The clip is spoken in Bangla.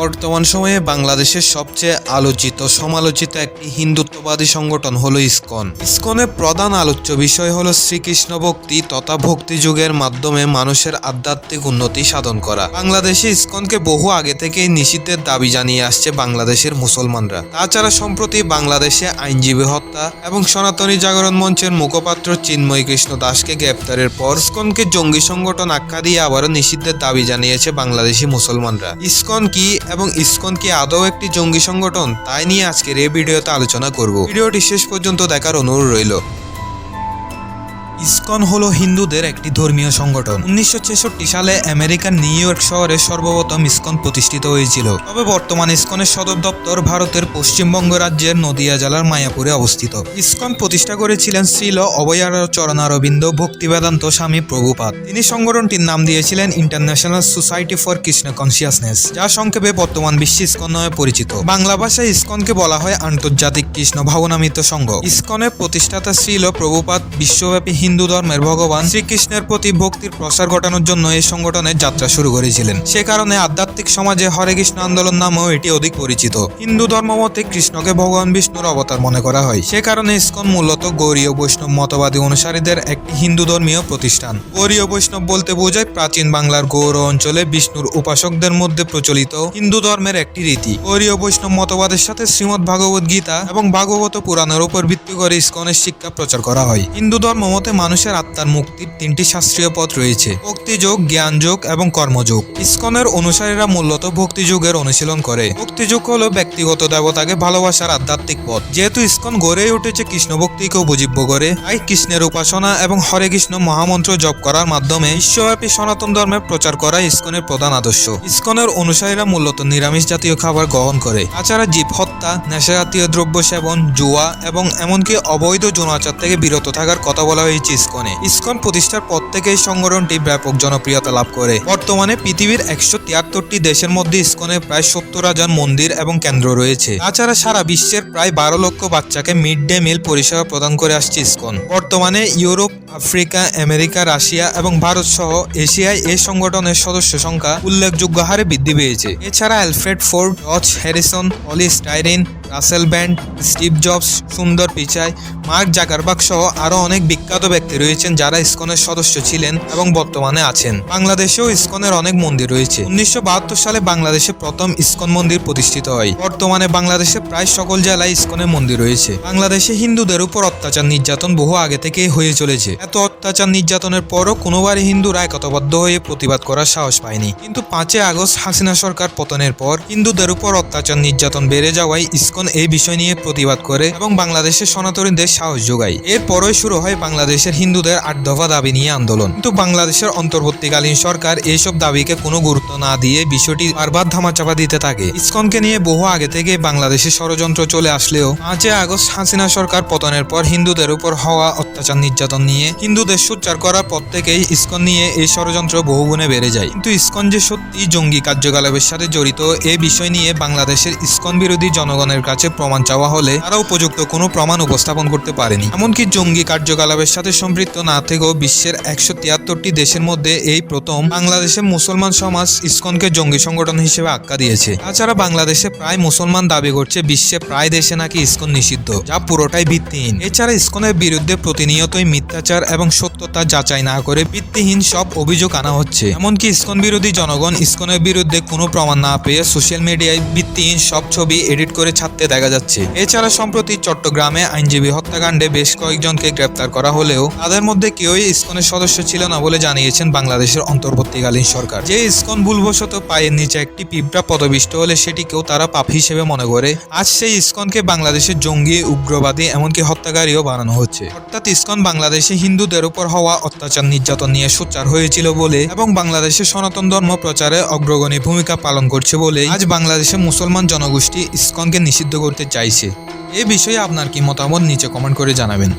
বর্তমান সময়ে বাংলাদেশের সবচেয়ে আলোচিত, সমালোচিত একটি হিন্দুত্ববাদী সংগঠন হলো ইসকন। ইসকনের প্রধান আলোচ্য বিষয় হলো শ্রীকৃষ্ণ ভক্তি তথা ভক্তি যুগের মাধ্যমে মানুষের আধ্যাত্মিক উন্নতি সাধন করা। বাংলাদেশে ইসকনকে বহু আগে থেকেই নিষিদ্ধের দাবি জানিয়ে আসছে বাংলাদেশের মুসলমানরা। তাছাড়া সম্প্রতি বাংলাদেশে আইনজীবী হত্যা এবং সনাতনী জাগরণ মঞ্চের মুখপাত্র চিন্ময় কৃষ্ণ দাসকে গ্রেপ্তারের পর ইসকনকে জঙ্গি সংগঠন আখ্যা দিয়ে আবারও নিষিদ্ধের দাবি জানিয়েছে বাংলাদেশি মুসলমানরা। ইসকন কি এবং ইসকন কি আদৌ একটি জঙ্গি সংগঠন? তাই নিয়ে আজকের এই ভিডিওতে আলোচনা করব। ভিডিওটি শেষ পর্যন্ত দেখার অনুরোধ রইল। ইসকন হলো হিন্দুদের একটি ধর্মীয় সংগঠন। উনিশশো ছেষট্টি সালে আমেরিকার নিউ ইয়র্ক শহরে সর্বপ্রথম ইসকন প্রতিষ্ঠিত হয়েছিল। তবে বর্তমান ইসকনের সদর দপ্তর ভারতের পশ্চিমবঙ্গ রাজ্যের নদিয়া জেলার মায়াপুরে অবস্থিত। ইসকন প্রতিষ্ঠা করেছিলেন শ্রীল অভয়ার চরণারবিন্দ ভক্তিবেদান্ত স্বামী প্রভুপাত তিনি সংগঠনটির নাম দিয়েছিলেন international society for Krishna consciousness, যা সংক্ষেপে বর্তমান বিশ্বে ইসকন নামে পরিচিত। বাংলা ভাষায় ইসকনকে বলা হয় আন্তর্জাতিক কৃষ্ণ ভাবনামিত সংঘ। ইসকনের প্রতিষ্ঠাতা শ্রীল প্রভুপাত বিশ্বব্যাপী হিন্দু ধর্মের ভগবান শ্রীকৃষ্ণের প্রতি ভক্তির প্রসার ঘটানোর জন্য এই সংগঠনের যাত্রা শুরু করেছিলেন। সে কারণে আধ্যাত্মিক সমাজে হরে কৃষ্ণ আন্দোলন নামেও এটি অধিক পরিচিত। হিন্দু ধর্ম মতে কৃষ্ণকে ভগবান বিষ্ণুর অবতার মনে করা হয়। সে কারণে ইসকন মূলত গৌরীয় বৈষ্ণব মতবাদী অনুসারীদের একটি হিন্দু ধর্মীয় প্রতিষ্ঠান। গৌরীয় বৈষ্ণব বলতে বোঝায় প্রাচীন বাংলার গৌর অঞ্চলে বিষ্ণুর উপাসকদের মধ্যে প্রচলিত হিন্দু ধর্মের একটি রীতি। গৌরীয় বৈষ্ণব মতবাদের সাথে শ্রীমদ ভাগবত গীতা এবং ভাগবত পুরাণের উপর ভিত্তি করে ইসকনের শিক্ষা প্রচার করা হয়। হিন্দু ধর্ম মতে মানুষের আত্মার মুক্তির তিনটি শাস্ত্রীয় পথ রয়েছে। ভক্তিযোগ, জ্ঞানযোগ এবং কর্মযোগ। ইস্কনের অনুসারীরা মূলত ভক্তিযুগের অনুশীলন করে। ভক্তিযুগ হলো ব্যক্তিগত দেবতাকে ভালোবাসার আধ্যাত্মিক পথ। যেহেতু ইস্কন গড়ে উঠেছে কৃষ্ণ ভক্তিকে উপজীব্য করে, তাই কৃষ্ণের উপাসনা এবং হরে কৃষ্ণ মহামন্ত্র জপ করার মাধ্যমে বিশ্বব্যাপী সনাতন ধর্মের প্রচার করা ইস্কনের প্রধান আদর্শ। ইস্কনের অনুসারীরা মূলত নিরামিষ জাতীয় খাবার গ্রহণ করে। তাছাড়া জীব হত্যা নেশা জাতীয় দ্রব্য সেবন, জুয়া এবং এমনকি অবৈধ যৌনাচার থেকে বিরত থাকার কথা বলা হয়েছে। ইসকনে। ইসকন প্রতিষ্ঠার পর থেকে এই সংগঠনটি ব্যাপক জনপ্রিয়তা লাভ করে। বর্তমানে পৃথিবীর একশো তিয়াত্তরটি দেশের মধ্যে ইসকনের প্রায় সত্তর হাজার মন্দির এবং কেন্দ্র রয়েছে। তাছাড়া সারা বিশ্বের প্রায় বারো লক্ষ বাচ্চাকে মিড ডে মিল পরিষেবা প্রদান করে আসছে ইসকন। বর্তমানে ইউরোপ, আফ্রিকা, আমেরিকা, রাশিয়া এবং ভারত সহ এশিয়ায় এই সংগঠনের সদস্য সংখ্যা উল্লেখযোগ্য হারে বৃদ্ধি পেয়েছে। এছাড়া Alfred Ford George Harrison, polystyrene Russell Brand, Steve Jobs, Sundar Pichai, Mark জাকারবাগ সহ আরও অনেক বিখ্যাত ব্যক্তি রয়েছেন যারা ইসকনের সদস্য ছিলেন এবং বর্তমানে আছেন। বাংলাদেশেও ইসকনের অনেক মন্দির রয়েছে। উনিশশো বাহাত্তর সালে বাংলাদেশে প্রথম ইসকন মন্দির প্রতিষ্ঠিত হয়। বর্তমানে বাংলাদেশে প্রায় সকল জেলায় ইসকনের মন্দির রয়েছে। বাংলাদেশে হিন্দুদের উপর অত্যাচার নির্যাতন বহু আগে থেকেই হয়ে চলেছে। এত অত্যাচার নির্যাতনের পরও কোনোবারই হিন্দুরা একতাবদ্ধ হয়ে প্রতিবাদ করার সাহস পায়নি। কিন্তু পাঁচই আগস্ট হাসিনা সরকার পতনের পর হিন্দুদের উপর অত্যাচার নির্যাতন বেড়ে যাওয়ায় ইসকন এই বিষয় নিয়ে প্রতিবাদ করে এবং বাংলাদেশের সনাতনীদের সাহস যোগায়। এরপরই শুরু হয় বাংলাদেশের হিন্দুদের আট দফা দাবি নিয়ে আন্দোলন। কিন্তু বাংলাদেশের অন্তর্বর্তীকালীন সরকার এইসব দাবিকে কোনো গুরুত্ব না দিয়ে বিষয়টি বারবার ধামাচাপা দিতে থাকে। ইসকনকে নিয়ে বহু আগে থেকে বাংলাদেশে ষড়যন্ত্র চলে আসলেও পাঁচই আগস্ট হাসিনা সরকার পতনের পর হিন্দুদের উপর হওয়া অত্যাচার নির্যাতন নিয়ে হিন্দুদের সোচ্চার করার পর থেকেই ইসকন নিয়ে এই ষড়যন্ত্র বহুগুণে বেড়ে যায়। কিন্তু ইসকন যে সত্যি জঙ্গি কার্যকলাপের সাথে জড়িত এ বিষয় নিয়ে বাংলাদেশের ইসকন বিরোধী জনগণের কাছে প্রমাণ চাওয়া হলে তারা উপযুক্ত কোনো প্রমাণ উপস্থাপন করতে পারেনি। এমনকি জঙ্গি কার্যকলাপের সাথে সম্পৃক্ত না থেকেও বিশ্বের একশো তিয়াত্তরটি দেশের মধ্যে এই প্রথম বাংলাদেশে মুসলমান সমাজ ইসকনকে জঙ্গি সংগঠন হিসেবে আখ্যা দিয়েছে। তাছাড়া বাংলাদেশে প্রায় মুসলমান দাবি করছে বিশ্বে প্রায় দেশে নাকি ইসকন নিষিদ্ধ, যা পুরোটাই ভিত্তিহীন। এছাড়া ইসকনের বিরুদ্ধে প্রতিনিয়তই মিথ্যাচার এবং সত্যতা যাচাই না করে ভিত্তিহীন সব অভিযোগ আনা হচ্ছে। এমনকি ইসকন বিরোধী জনগণ ইসকনের বিরুদ্ধে কোনো প্রমাণ না পেয়ে সোশ্যাল মিডিয়ায় ভিত্তিহীন সব ছবি এডিট করে ছাড়তে দেখা যাচ্ছে। এছাড়া সম্প্রতি চট্টগ্রামে আইনজীবী হত্যাকাণ্ডে বেশ কয়েকজনকে গ্রেপ্তার করা হলেও তাদের মধ্যে কেউই ইসকনের সদস্য ছিল না বলে জানিয়েছেন বাংলাদেশের অন্তর্বর্তীকালীন সরকার। যে ইসকন ভুলবশত পায়ের নিচে একটি পিঁপড়া পদবিষ্ট হলে সেটিকেও তারা পাপ হিসেবে মনে করে। আজ সেই ইসকনকে বাংলাদেশের জঙ্গি, উগ্রবাদী, এমনকি হত্যাকারীও বানানো হচ্ছে। অর্থাৎ ইসকন বাংলাদেশে হিন্দুদের উপর হওয়া অত্যাচার নির্যাতন নিয়ে সোচ্চার হয়েছিল বলে এবং বাংলাদেশের সনাতন ধর্ম প্রচারে অগ্রগণী ভূমিকা পালন করছে বলে আজ বাংলাদেশের মুসলমান জনগোষ্ঠী ইসকনকে নিষিদ্ধ করতে চাইছে। এ বিষয়ে আপনার কি মতামত নিচে কমেন্ট করে জানাবেন।